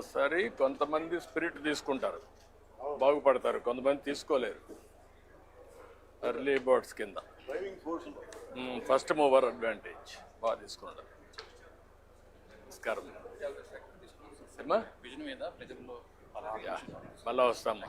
సరే కొంతమంది స్పిరిట్ తీసుకుంటారు. బాగుపడతారు. కొంతమంది తీసుకోలేరు. ఎర్లీ బర్డ్స్ కింద. ఫస్ట్ మూవర్ అడ్వాంటేజ్ బాగా తీసుకుంటారు నమస్కారం. మళ్ళా వస్తామ్మా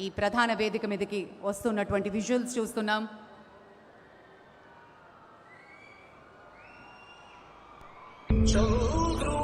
ఈ ప్రధాన వేదిక మీదకి వస్తున్నటువంటి విజువల్స్ చూస్తున్నాం. చౌ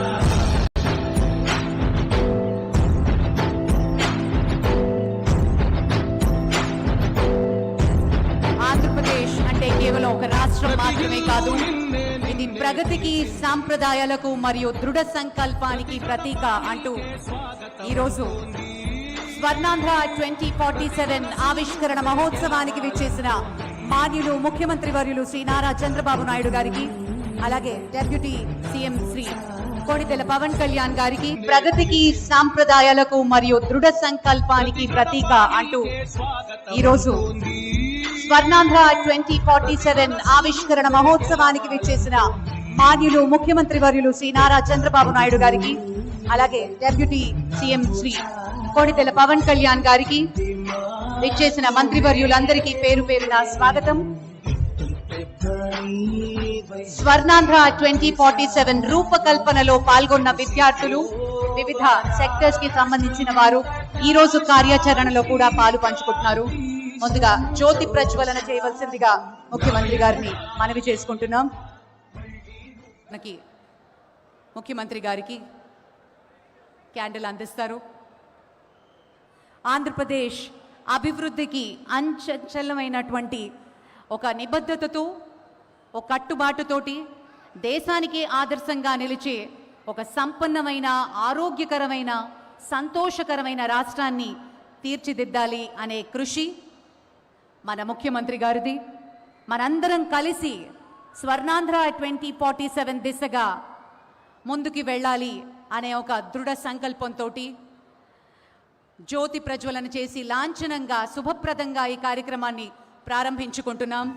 కేవలం ఒక రాష్ట్రం మాత్రమే కాదు. ఇది ప్రగతికి సాంప్రదాయాలకు మరియు దృఢ సంకల్పానికి ప్రతీక అంటూ ఈరోజు స్వర్ణాంధ్ర ట్వంటీ ఫార్టీ సెవెన్ ఆవిష్కరణ మహోత్సవానికి విచ్చేసిన మాన్యులు ముఖ్యమంత్రి వర్యులు శ్రీ నారా చంద్రబాబు నాయుడు గారికి అలాగే డెప్యూటీ సీఎం శ్రీ కోడితెల పవన్ కళ్యాణ్ గారికి ప్రగతికి సాంప్రదాయాలకు మరియు దృఢ సంకల్పానికి ప్రతీక అంటూ ఈరోజు స్వర్ణాంధ్ర ట్వంటీ ఫార్టీ సెవెన్ ఆవిష్కరణ మహోత్సవానికి విచ్చేసిన మాన్యులు ముఖ్యమంత్రి వర్యులు శ్రీ నారా చంద్రబాబు నాయుడు గారికి అలాగే డెప్యూటీ సీఎం శ్రీ కోడితెల పవన్ కళ్యాణ్ గారికి విచ్చేసిన మంత్రివర్యులందరికీ పేరు పేరున స్వాగతం. స్వర్ణాంధ్ర ట్వంటీ ఫార్టీ సెవెన్ రూపకల్పనలో పాల్గొన్న విద్యార్థులు వివిధ సెక్టర్స్కి సంబంధించిన వారు ఈ రోజు కార్యాచరణలో కూడా పాలు పంచుకుంటున్నారు. ముందుగా జ్యోతి ప్రజ్వలన చేయవలసిందిగా ముఖ్యమంత్రి గారిని మనవి చేసుకుంటున్నాం. మనకి ముఖ్యమంత్రి గారికి క్యాండిల్ అందిస్తారు. ఆంధ్రప్రదేశ్ అభివృద్ధికి అంచంచలమైనటువంటి ఒక నిబద్ధతతో ఒక కట్టుబాటుతోటి దేశానికి ఆదర్శంగా నిలిచే ఒక సంపన్నమైన ఆరోగ్యకరమైన సంతోషకరమైన రాష్ట్రాన్ని తీర్చిదిద్దాలి అనే కృషి మన ముఖ్యమంత్రి గారిది. మనందరం కలిసి స్వర్ణాంధ్ర ట్వంటీ ఫార్టీ సెవెన్ దిశగా ముందుకి వెళ్ళాలి అనే ఒక దృఢ సంకల్పంతో జ్యోతి ప్రజ్వలన చేసి లాంఛనంగా శుభప్రదంగా ఈ కార్యక్రమాన్ని ప్రారంభించుకుంటున్నాం.